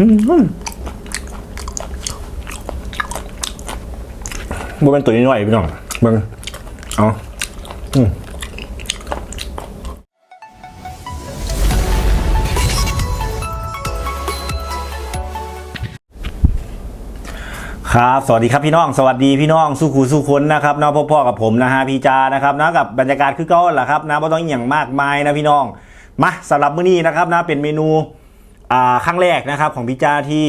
มบ่เป็นตัวน้อยพี่น้องเบิ่งเอาอืมครับ สวัสดีครับพี่น้อง สวัสดีพี่น้องสู้ครูสู้คนนะครับนะพ่อๆกับผมนะฮะพี่จานะครับนะกับบรรยากาศคือก่าแหละครับนะไม่ต้องอหย่างมากมายนะพี่น้อง มาสำหรับมื้อนี้นะครับนะเป็นเมนู ครั้งแรกนะครับของพี่จาที่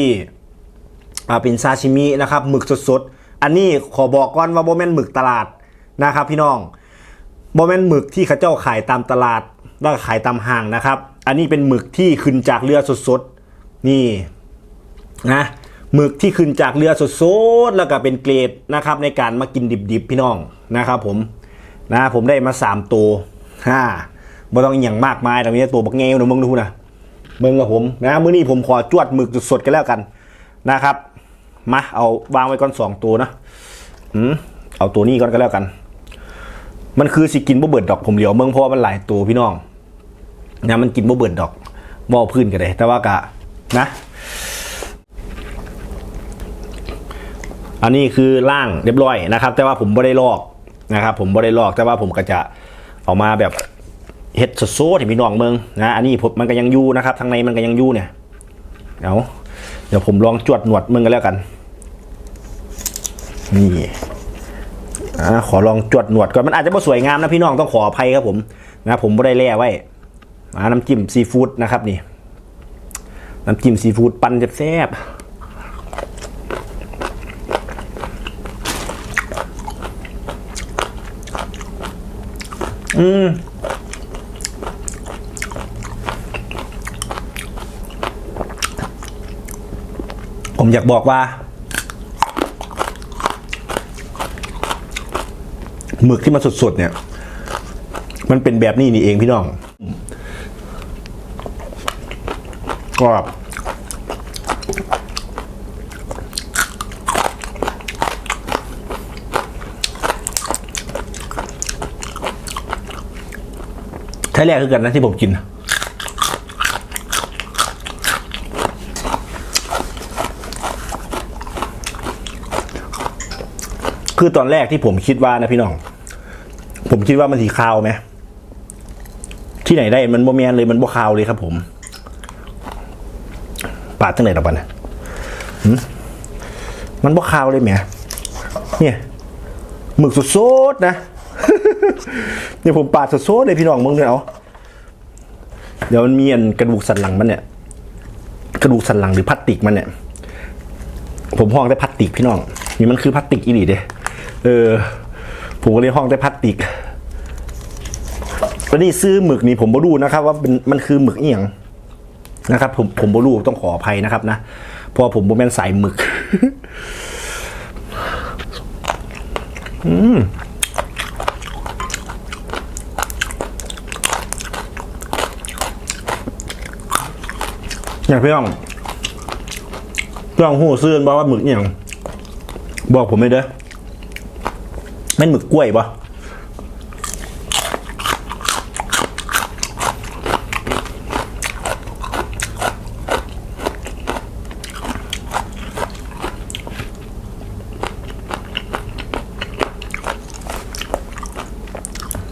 เป็นซาชิมินะครับหมึกสดๆ อันนี้ขอบอกก่อนว่าโบแมนหมึกตลาดนะครับ พี่น้องโบแมนหมึกที่เขาเจ้าขายตามตลาดแล้วขายตามห้างนะครับ อันนี้เป็นหมึกที่ขึ้นจากเรือสดๆนี่นะหมึกที่ขึ้นจากเรือสดๆแล้วก็เป็นเกรดนะครับ ในการมากินดิบๆพี่น้องนะครับ ผมนะผมได้มาสามตัวฮ่าบ่ต้องอย่างมากมายแต่มีแต่ตัวบักเงี้ยวนะมึงดูนะ เมืองกับผมนะมื้อนี้ผมขอจวดหมึกสดๆกันแล้วกันนะครับ มาเอาวางไว้ก่อนสองตัวนะอืมเอาตัวนี้ก่อนก็แล้วกัน มันคือสิกินบ่เบิดดอกผมเหลียวเมืองเพราะว่ามันหลายตัวพี่น้องนะมันกินบ่เบิดดอกบ่เอพื้นกันเลยแต่ว่ากะนะ อันนี้คือล่างเรียบร้อยนะครับ แต่ว่าผมไม่ได้ลอกนะครับ ผมไม่ได้ลอกแต่ว่าผมก็จะออกมาแบบ เฮ็ดสดๆให้พี่น้องเมืองนะอันนี้ผมมันก็ยังอยู่นะครับทางในมันก็ยังอยู่เนี่ยเอาเดี๋ยวผมลองจวดหนวดมึงกันแล้วกันนี่อ่าขอลองจวดหนวดก่อนมันอาจจะไม่สวยงามนะพี่น้องต้องขออภัยครับผมนะผมไม่ได้แล่ไว้น้ำจิ้มซีฟู้ดนะครับนี่น้ำจิ้มซีฟู้ดปั่นแซ่บอืม ผมอยากบอกว่าหมึกที่มันสดๆเนี่ย มันเป็นแบบนี้นี่เองพี่น้องกรอบใช่แรกคือกันนะที่ผมกิน คือตอนแรกที่ผมคิดว่านะพี่น้อง ผมคิดว่ามันสีคาวไหมที่ไหนได้มันโบแมนเลยมันโบคาวเลยครับ ผม ปาดตั้งไหนตะปันยหึมันโบคาวเลยแหมเนี่ยหมึกสดๆนะเนี่ยผมปาดสดๆเลยพี่น้องมึงเนี่ยเอาเดี๋ยวมันมีอันกระดูกสันหลังมันเนี่ย กระดูกสันหลังหรือพลาสติกมันเนี่ย ผมห้องได้พลาสติกพี่น้องนี่มันคือพลาสติกอีหลีเด้ เออ ผมก็เลยห้องได้พลาสติกแล้วนี่ซื้อหมึกนี่ผมบ่รู้นะครับ ว่าเป็นมันคือหมึกเอียงนะครับ ผมผมบ่รู้ต้องขออภัยนะครับนะเพราะผมบ่แม่นสายหมึก อืมอย่างเพี่อน้องพี่องหูซื่นบอกว่าหมึกเอียงบอกผมเลยเด้อ แม่นหมึกกล้วยปะ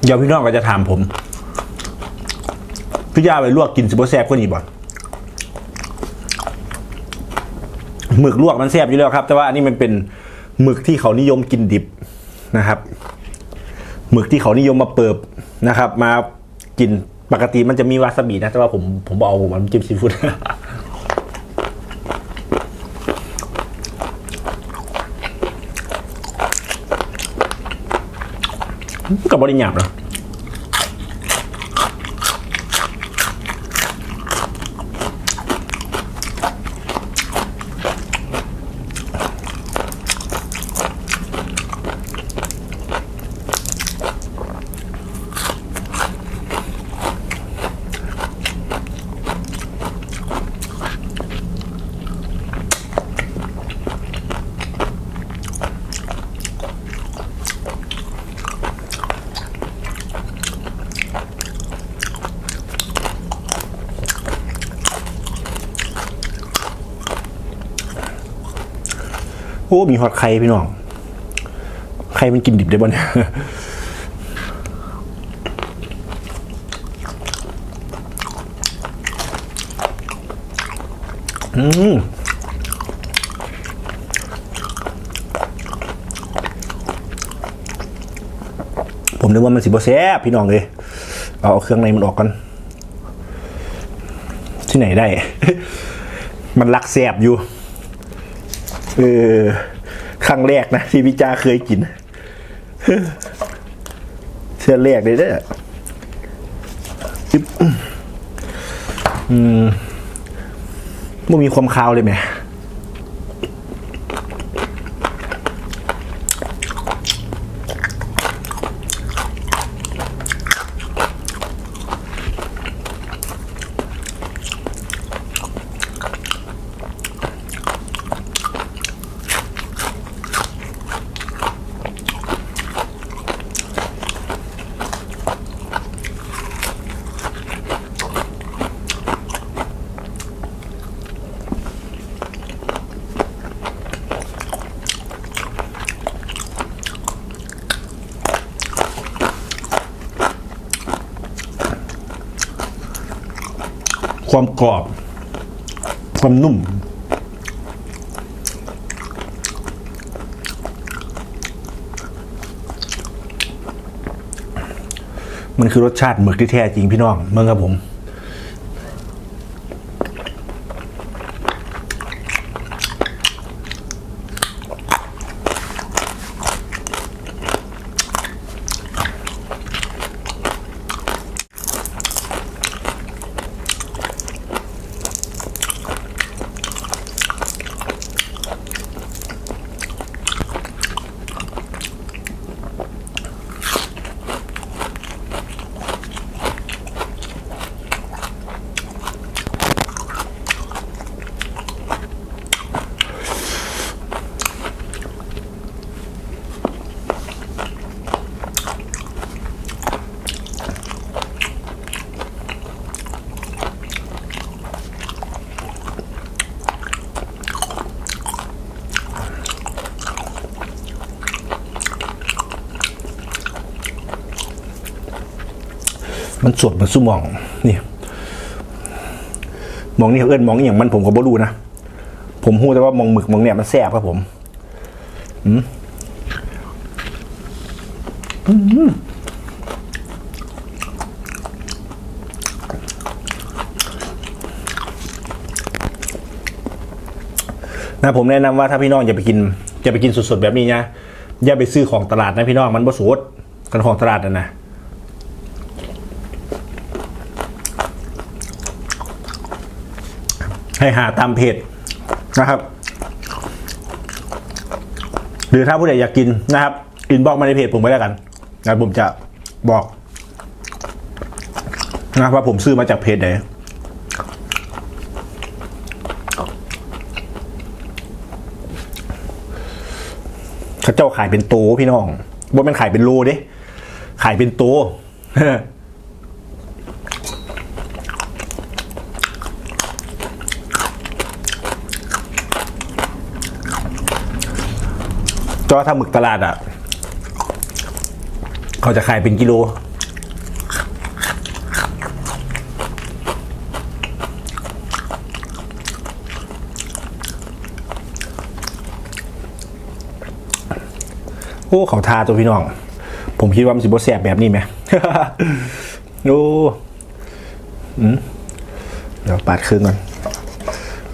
เดี๋ยวพี่น้องก็จะถามผม พี่ยาไปลวกกินซุปแซบก็นี่บ่หมึกลวกมันแซ่บอยู่แล้วครับ แต่ว่าอันนี้มันเป็นหมึกที่เขานิยมกินดิบ นะครับหมึกที่เขานิยมมาเปิบนะครับ มากินปกติมันจะมีวาซาบินะ แต่ว่าผมผมเอาผมมันจิ้มซีฟู้ดกับบริหยาบเนาะ โอ้มีฮอตไข่พี่น้อง ไข่มันกินดิบได้บ่เนี่ยอืมผมนึกว่ามันสิบแซ่บพี่น้องเลย เอาเอาเครื่องในมันออกกัน ที่ไหนได้ มันรักแซ่บอยู่ เออครั้งแรกนะที่พี่จ้าเคยกินเชื่อแรกเลยเด้ออืมมันมีความคาวเลยไหม ความกรอบ ความนุ่ม มันคือรสชาติหมึกที่แท้จริงพี่น้องเมื่อครับผม มันสดมันสู้มองนี่มองนี่เขาเอิ้นมองอย่างมันผมก็บ่รู้นะผมพูดแต่ว่ามองหมึกมองเนี่ยมันแซ่บครับผมอืมอืมนะผมแนะนำว่าถ้าพี่น้องอย่าไปกินอย่าไปกินสดๆแบบนี้นะอย่าไปซื้อของตลาดนะพี่น้องมันบ่สดกันของตลาดนะนะ ให้หาตามเพจนะครับ หรือถ้าผู้ใดอยากกินนะครับ อินบอกมาในเพจผมไว้แล้วกันนะผมจะบอกนะครับว่าผมซื้อมาจากเพจไหนเขาเจ้าขายเป็นโตพี่น้องว่มันขายเป็นโลเด้ขายเป็นโต จอถ้าหมึกตลาดอะ เขาจะขายเป็นกิโล โอ้เขาทาตัวพี่น้อง ผมคิดว่ามันสิบแสบแบบนี้ไหมโอ้เดี๋ยวปาดเครื่องก่อน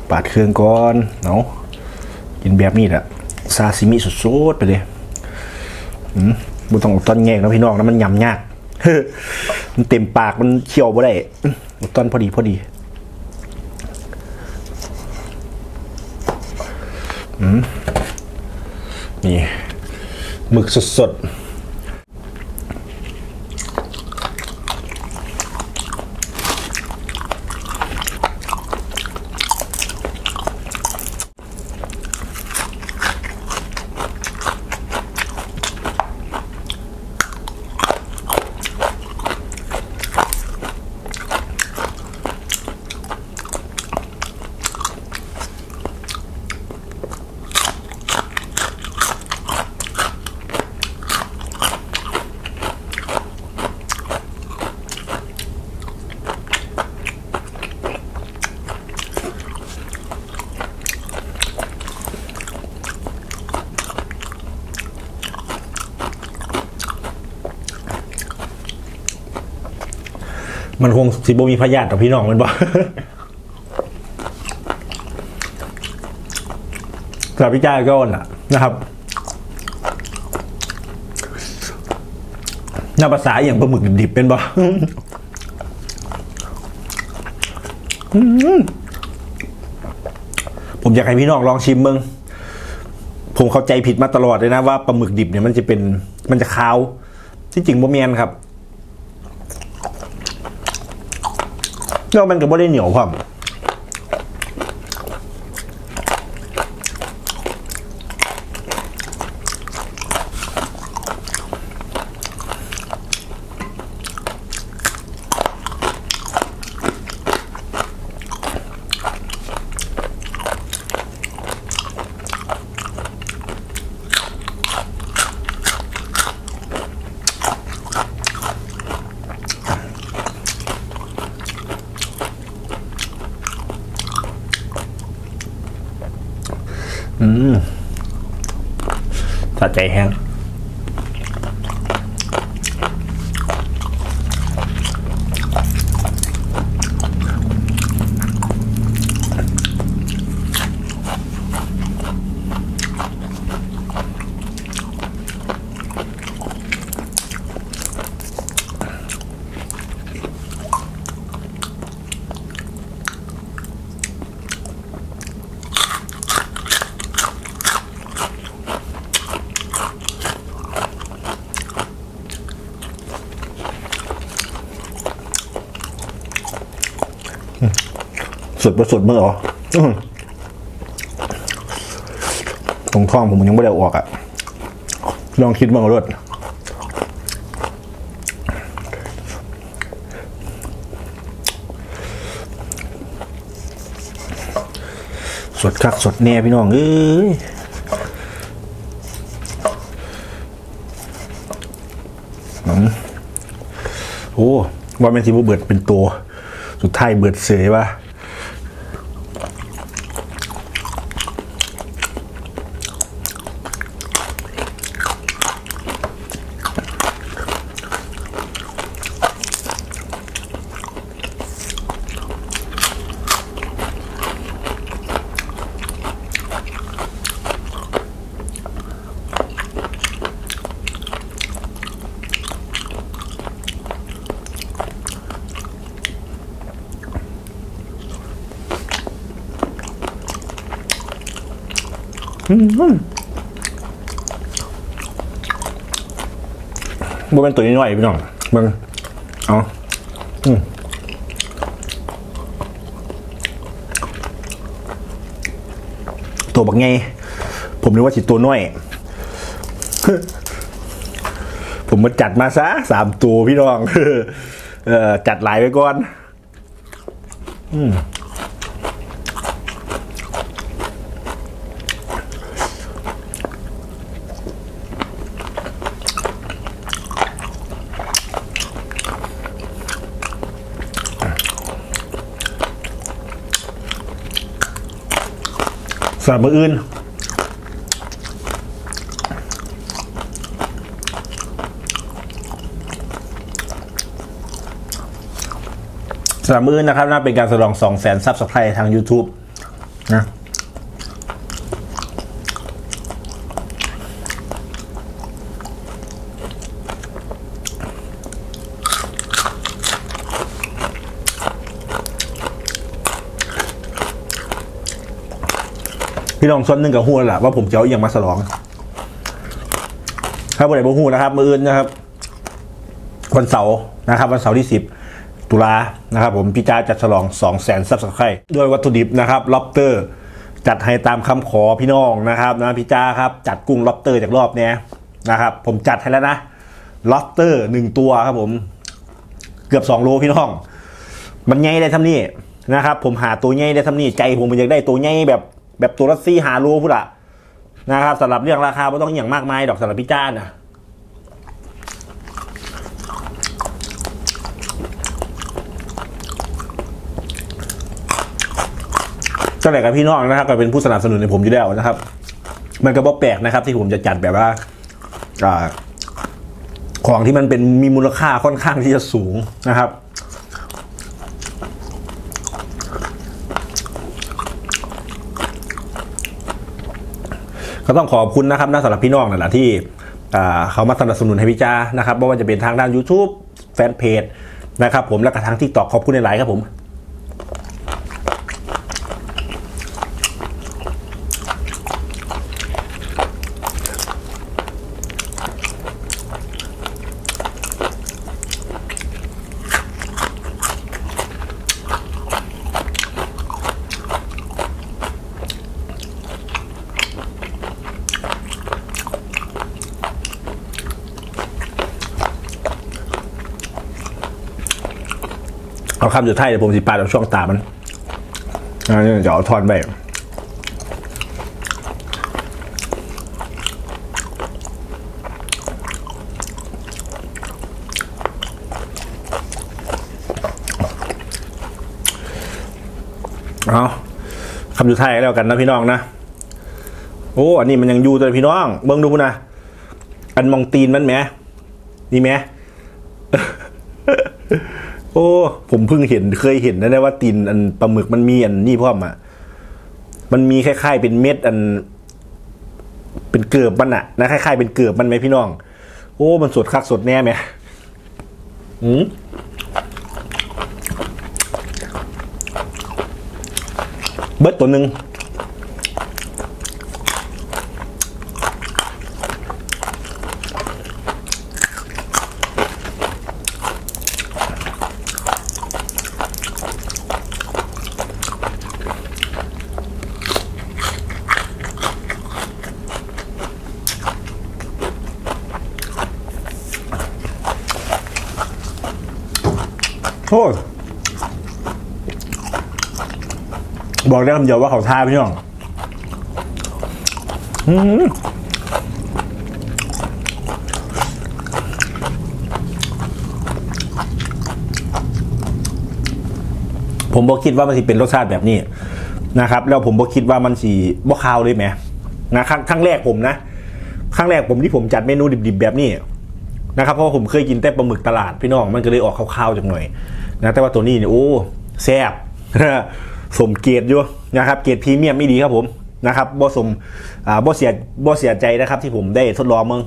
ปาดเครื่องก่อน เนาะกินแบบนี้แหละ ซาซิมิสดๆไปเลยบุต้องต้นแงงนะพี่น้องนะมันยำยาก มันเต็มปากมันเคี้ยวบ่ได้ต้นพอดีพอดีอืมนี่หมึกสด มันคงสิบมีพยาธิกับพี่น้องมันบ่สำหรับพี่จ้าก็อะนะครับหน้าภาษาอย่างปลาหมึกดิบเป็นบ่อืมผมอยากให้พี่น้องลองชิมมึง ผมเข้าใจผิดมาตลอดเลยนะว่าปลาหมึกดิบเนี่ยมันจะเป็นมันจะคาว ที่จริงบ่เมียนครับ แล้วมันก็บ่ได้เหนียวความ สะ สุดประสุดเมื่อหรอตรงท้องผมยังไม่ได้ออกอะ่ะ ลองคิดบ้างรถสดคักสดแน่พี่น้องเอ้ยอืมโอ้ว่าแม่นสิบ่เบิดเป็นตัว สุดท้ายเบิดเสยว่ะ บ่เป็นตัวน้อยๆพี่น้องมึงเอาอืมตัวบักไง ผมนึกว่าสิตัวน้อย ผมมาจัดมาซะสามตัวพี่น้อง เออจัดหลายไปก่อน สำหรับมืออื่น สำหรับมืออื่นนะครับน่าเป็นการสลอง2 0 0 0 0 0ซับสไครต์ทาง YouTube นะ พี่น้องส่วนหนึ่งกับฮู้แล้วล่ะว่าผมจะเอาอย่างมาสลองถ้าบริเวณฮู้นะครับ มืออื่นนะครับ วันเสาร์นะครับ วันเสาร์ที่10ตุลานะครับ ผมพี่จ้าจัดฉลอง2 0 0 0 0 0ซับสไครต์ด้วยวัตถุดิบนะครับล็อบเตอร์ จัดให้ตามคำขอพี่น้องนะครับนะพี่จ้าครับจัดกุ้งล็อบเตอร์จากรอบเนี้ยนะครับ ผมจัดให้แล้วนะล็อบเตอร์หนึ่งตัวครับ ผมเกือบ2โลพี่น้อง มันใหญ่ได้ทำนี่นะครับ ผมหาตัวใหญ่ได้ทำนี่ใจผมมันอยากได้ตัวใหญ่แบบ แบบตัวละซี่หาโลพูดอะนะครับสำหรับเรื่องราคาไม่ต้องอย่างมากมายดอกสำหรับพี่จ้านะเจ้าไหนกับพี่น้องนะครับก็เป็นผู้สนับสนุนในผมอยู่แล้วนะครับ มันก็บ่แปลกนะครับ ที่ผมจะจัดแบบว่าอ่าของที่มันเป็นมีมูลค่าค่อนข้างที่จะสูงนะครับ ก็ต้องขอบคุณนะครับนะสำหรับพี่น้องนั่นแหละที่เขามาสนับสนุนให้พี่จานะครับไม่ว่าจะเป็นทางด้าน YouTube แฟนเพจนะครับผมและกระทางที่ตอกขอบคุณในหลายครับผม คำสุดท้ายเดี๋ยวผมสิปาดเอาช่วงตามันอันนี้จะเอาทอนไปเอาคำสุดท้ายแล้วกันนะพี่น้องนะ โอ้ อันนี้มันยังอยู่ตัวพี่น้อง เบิ่งดูนะ อันมองตีนมันแหมนี่แหม โอ้ ผมเพิ่งเห็นเคยเห็นนะเนี่ยว่าตีนอันปลาหมึกมันมีอันนี่พ่อมอะมันมีคล้ายๆเป็นเม็ดอัน เป็นเกลือบมันอะนะคล้ายๆเป็นเกลือบมันไหมพี่น้อง โอ้ มันสดคักสดแน่ไหมอืมเบิร์ตตัวหนึ่ง โอ้ยบอกได้คำเดียวว่าเขาทาพี่น้องอื้อหือผมบอกคิดว่ามันสิเป็นรสชาติแบบนี้นะครับ แล้วผมบอกคิดว่ามันสีบ่คาวเลยไหมนะครั้งครั้งแรกผมนะครั้งแรกผมที่ผมจัดเมนูดิบๆแบบนี้นะครับเพราะผมเคยกินแต่ปลาหมึกตลาดพี่น้องมันก็เลยออกคาวๆจังหน่อย นะแต่ว่าตัวนี้เนี่ยโอ้แซ่บสมเกียรติอยู่นะครับเกียรติพรีเมียมไม่ดีครับผมนะครับบ่สมอ่าบ่เสียบ่เสียใจนะครับ ที่ผมได้ทดลองมึง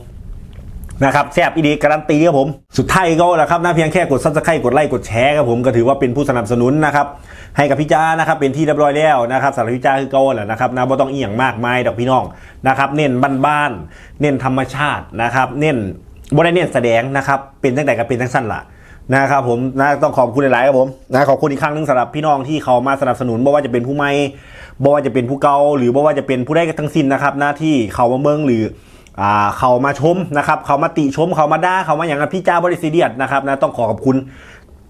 นะครับแซบอีดีการันตีครับผมสุดท้ายก็แหละครับนะเพียงแค่กดซับสไครต์กดไลค์กดแชร์ครับผมก็ถือว่าเป็นผู้สนับสนุนนะครับให้กับพี่จ้านะครับเป็นที่เรียบร้อยแล้วนะครับสำหรับพี่จ้าคือเก่าแหละนะครับนะบ่ต้องเอียงมากมายดอกพี่น้องนะครับเน้นบ้านๆเน้นธรรมชาตินะครับ เน้นบริเนียนแสดงนะครับเป็นตั้งแต่กับเป็นทั้งสั้นละ นะครับผมนะต้องขอบคุณหลายๆครับผมนะขอบคุณอีกครั้งหนึงสำหรับพี่น้องที่เขามาสนับสนุนไม่ว่าจะเป็นผู้ใหม่ไม่ว่าจะเป็นผู้เก่าหรือไม่ว่าจะเป็นผู้ได้ทั้งสิ้นนะครับหน้าที่เขามาเมืองหรืออ่าเขามาชมนะครับเขามาติชมเขามาด่าเขามาอย่างนั้นพี่จ้าบริสิเดียดนะครับนะต้องขอขอบคุณ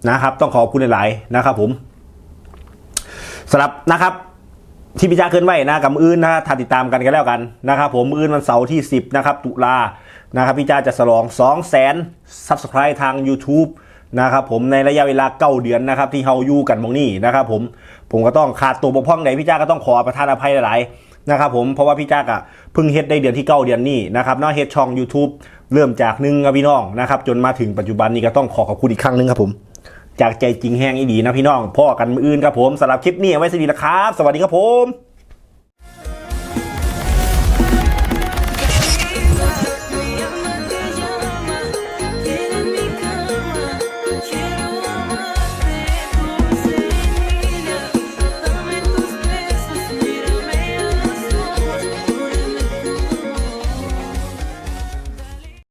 นะครับ ต้องขอขอบคุณหลายๆนะครับ ผมสำหรับนะครับที่พี่จ้าเคลื่อนไหวนะกับมืออื่นนะถ้าติดตามกันกันแล้วกันนะครับผมมืออื่นวันเสาร์ที่ 10 นะครับ ตุลานะครับพี่จ้าจะฉลอง 2 0 0 0 0 0 Subscribe ทาง YouTube นะครับผมในระยะเวลาเก้าเดือนนะครับที่เฮาอยู่กันมองนี่นะครับผมผมก็ต้องขาดตัวบกพร่องไหนพี่จ้าก็ต้องขอประทานอภัยหลายๆนะครับผมเพราะว่าพี่จ้าอะเพิ่งเฮ็ดได้เดือนที่เก้าเดือนนี้นะครับนอกเฮ็ดช่อง YouTube เริ่มจากหนึ่งพี่น้องนะครับจนมาถึงปัจจุบันนี้ก็ต้องขอขอบคุณอีกครั้งหนึ่งครับผมจากใจจริงแห้งอีดีนะพี่น้องพ่อกันมืออื่นครับผมสำหรับคลิปนี้ไว้สวัสดีนะครับ สวัสดีครับผม